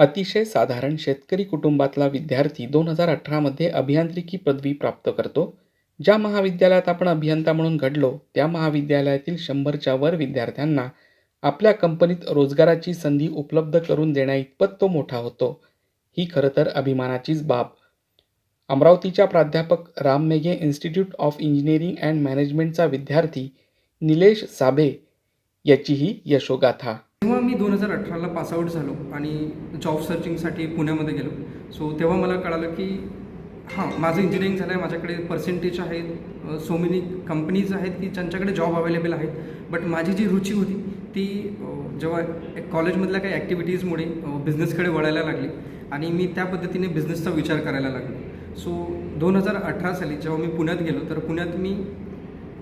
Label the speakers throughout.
Speaker 1: अतिशय साधारण शेतकरी कुटुंबातला विद्यार्थी दोन हजार अठरामध्ये अभियांत्रिकी पदवी प्राप्त करतो. ज्या महाविद्यालयात आपण अभियंता म्हणून घडलो त्या महाविद्यालयातील शंभरच्या वर विद्यार्थ्यांना आपल्या कंपनीत रोजगाराची संधी उपलब्ध करून देण्याइतपत तो मोठा होतो. ही खरं तर अभिमानाचीच बाब. अमरावतीच्या प्राध्यापक Ram Meghe institute of engineering and मॅनेजमेंटचा विद्यार्थी निलेश साबे याचीही यशोगाथा.
Speaker 2: जेव्हा मी दोन हजार अठराला पासआउट झालो आणि जॉब सर्चिंगसाठी पुण्यामध्ये गेलो सो तेव्हा मला कळालं की हां माझं इंजिनिअरिंग झालं आहे माझ्याकडे पर्सेंटेज आहेत सो मेनी कंपनीज आहेत की ज्यांच्याकडे जॉब अवेलेबल आहेत. बट माझी जी रुची होती ती जेव्हा एक कॉलेजमधल्या काही ॲक्टिव्हिटीजमुळे बिझनेसकडे वळायला लागली आणि मी त्या पद्धतीने बिझनेसचा विचार करायला लागलो. सो दोन हजार अठरा साली जेव्हा मी पुण्यात गेलो तर पुण्यात मी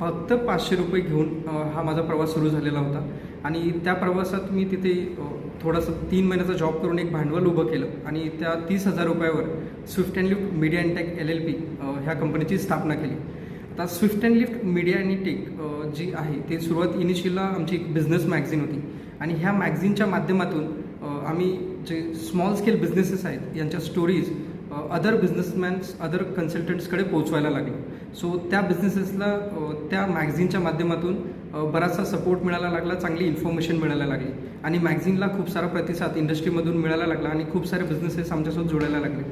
Speaker 2: फक्त पाचशे रुपये घेऊन हा माझा प्रवास सुरू झालेला होता. आणि त्या प्रवासात मी तिथे थोडासा थोडंसं तीन महिन्याचा जॉब करून एक भांडवल उभं केलं. आणि त्या तीस हजार रुपयावर swift and lift media and tech L L P ह्या कंपनीची स्थापना केली. आता स्विफ्ट अँड लिफ्ट मीडिया आणि टेक जी आहे ते सुरुवात इनिशियलला आमची एक बिझनेस मॅगझिन होती. आणि ह्या मॅगझिनच्या माध्यमातून आम्ही जे स्मॉल स्केल बिझनेसेस आहेत यांच्या स्टोरीज अदर बिझनेसमॅन्स अदर कन्सल्टंट्सकडे पोहोचवायला लागलो. सो त्या बिझनेसेसला त्या मॅगझिनच्या माध्यमातून बराचसा सपोर्ट मिळायला लागला चांगली इन्फॉर्मेशन मिळायला लागली. आणि मॅगझिनला खूप सारा प्रतिसाद इंडस्ट्रीमधून मिळायला लागला आणि खूप सारे बिझनेसेस आमच्यासोबत जोडायला लागले.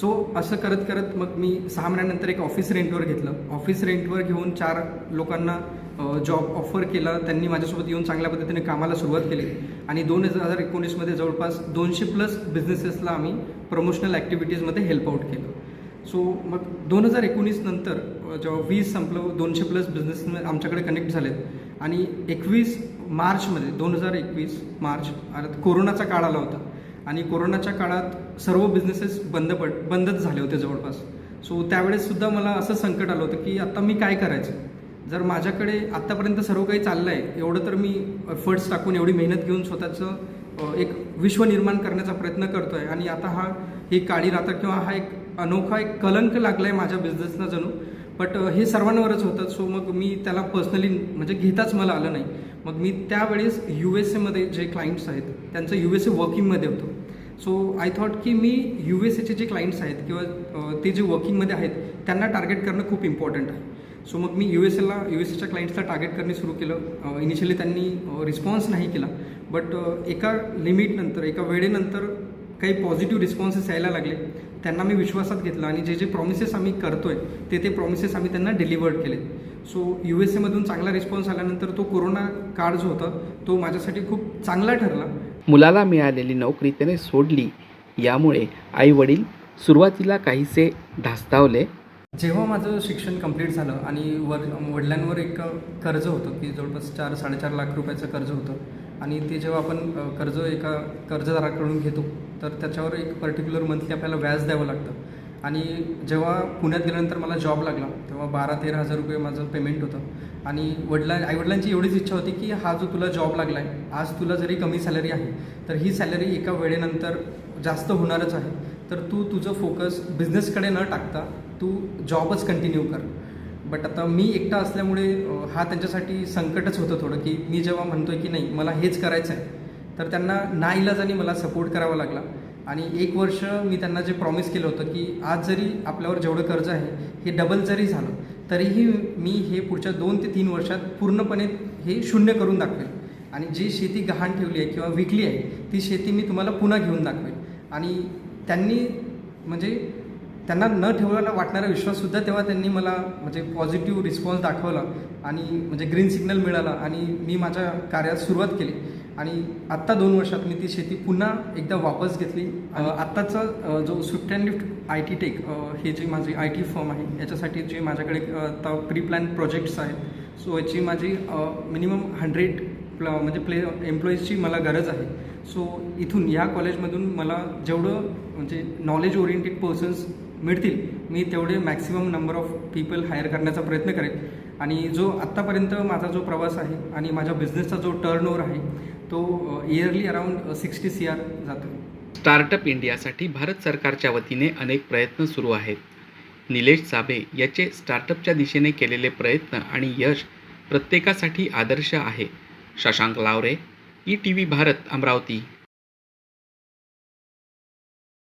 Speaker 2: सो असं करत करत मग मी सहा महिन्यानंतर एक ऑफिस रेंटवर घेतलं. ऑफिस रेंटवर घेऊन चार लोकांना जॉब ऑफर केला. त्यांनी माझ्यासोबत येऊन चांगल्या पद्धतीने कामाला सुरुवात केली. आणि दोन हजार एकोणीसमध्ये जवळपास दोनशे प्लस बिझनेसेसला आम्ही प्रमोशनल ॲक्टिव्हिटीजमध्ये हेल्प आउट केलं. सो मग दोन हजार एकोणीस नंतर जेव्हा वीस संपलं दोनशे प्लस बिझनेस आमच्याकडे कनेक्ट झालेत. आणि एकवीस मार्चमध्ये दोन हजार एकवीस मार्च अर्थात कोरोनाचा काळ आला होता. आणि कोरोनाच्या काळात सर्व बिझनेसेस बंद पड बंदच झाले होते जवळपास. सो त्यावेळेससुद्धा मला असं संकट आलं होतं की आत्ता मी काय करायचं? जर माझ्याकडे आत्तापर्यंत सर्व काही चाललं आहे एवढं तर मी एफर्ट्स टाकून एवढी मेहनत घेऊन स्वतःचं एक विश्व निर्माण करण्याचा प्रयत्न करतो आहे आणि आता हा ही काळी रात्र किंवा हा एक अनोखा एक कलंक लागला आहे माझ्या बिझनेसला जणू. बट हे सर्वांवरच होतं. सो मग मी त्याला पर्सनली म्हणजे घेताच मला आलं नाही. मग मी त्यावेळेस यू एस एमध्ये जे क्लायंट्स आहेत त्यांचं यू एस ए वर्किंगमध्ये होतं. सो आय थॉट की मी यू एस एचे जे क्लायंट्स आहेत किंवा ते जे वर्किंगमध्ये आहेत त्यांना टार्गेट करणं खूप इम्पॉर्टंट आहे. सो मग मी यू एस एला यू एस एच्या क्लायंट्सला टार्गेट करणे सुरू केलं. इनिशियली त्यांनी रिस्पॉन्स नाही केला. बट एका लिमिटनंतर एका वेळेनंतर काही पॉझिटिव्ह रिस्पॉन्सेस यायला लागले. त्यांना मी विश्वासात घेतलं आणि जे जे प्रॉमिसेस आम्ही करतोय ते ते प्रॉमिसेस आम्ही त्यांना डिलिव्हर्ड केले सो यू एस एमधून चांगला रिस्पॉन्स आल्यानंतर तो कोरोना काळ जो होता तो माझ्यासाठी खूप चांगला ठरला.
Speaker 1: मुलाला मिळालेली नोकरी त्याने सोडली. यामुळे आई वडील सुरुवातीला काहीसे धास्तावले.
Speaker 2: जेव्हा माझं शिक्षण कंप्लीट झालं आणि वर वडिलांवर एक कर्ज होतं की जवळपास चार साडेचार लाख रुपयाचं कर्ज होतं आणि ते जेव्हा आपण कर्ज एका कर्जदाराकडून घेतो तर त्याच्यावर एक पर्टिक्युलर मंथली आपल्याला व्याज द्यावं लागतं. आणि जेव्हा पुण्यात गेल्यानंतर मला जॉब लागला तेव्हा बारा तेरा हजार रुपये माझं पेमेंट होतं. आणि वडिला आईवडिलांची एवढीच इच्छा होती की हा जो तुला जॉब लागला आहे आज तुला जरी कमी सॅलरी आहे तर ही सॅलरी एका वेळेनंतर जास्त होणारच आहे. तर तू तुझं फोकस बिझनेसकडे न टाकता तू जॉबच कंटिन्यू कर. बट आता मी एकटा असल्यामुळे हा त्यांच्यासाठी संकटच होतं थोडं की मी जेव्हा म्हणतोय की नाही मला हेच करायचं आहे तर त्यांना नाईलाजाने मला सपोर्ट करावा लागला. आणि एक वर्ष मी त्यांना जे प्रॉमिस केलं होतं की आज जरी आपल्यावर जेवढं कर्ज आहे हे डबल जरी झालं तरीही मी हे पुढच्या दोन ते तीन वर्षात पूर्णपणे हे शून्य करून दाखवेल. आणि जी शेती गहाण ठेवली आहे किंवा विकली आहे ती शेती मी तुम्हाला पुन्हा घेऊन दाखवेल. आणि त्यांनी म्हणजे त्यांना न ठेवायला वाटणारा विश्वाससुद्धा तेव्हा त्यांनी मला म्हणजे पॉझिटिव्ह रिस्पॉन्स दाखवला आणि म्हणजे ग्रीन सिग्नल मिळाला आणि मी माझ्या कार्यात सुरुवात केली. आणि आत्ता दोन वर्षात मी ती शेती पुन्हा एकदा वापस घेतली. आत्ताचा जो swift and lift I T tech हे जे माझे आय टी फर्म आहे याच्यासाठी जे माझ्याकडे आता प्री प्लॅन प्रोजेक्ट्स आहेत सो याची माझी मिनिमम हंड्रेड प्ल म्हणजे प्ले एम्प्लॉईजची मला गरज आहे. सो इथून या कॉलेजमधून मला जेवढं म्हणजे नॉलेज ओरिएंटेड पर्सन्स मिळतील. मी तेवढे maximum number of people hire करण्याचा प्रयत्न करेन. आणि जो आत्तापर्यंत माझा जो प्रवास आहे आणि माझ्या बिझनेसचा जो टर्न ओव्हर आहे तो yearly around sixty C R जातो.
Speaker 1: स्टार्टअप इंडियासाठी भारत सरकारच्या वतीने अनेक प्रयत्न सुरू आहेत. निलेश साबे याचे स्टार्टअपच्या दिशेने केलेले प्रयत्न आणि यश प्रत्येकासाठी आदर्श आहे. Shashank Lavare E T V Bharat Amravati.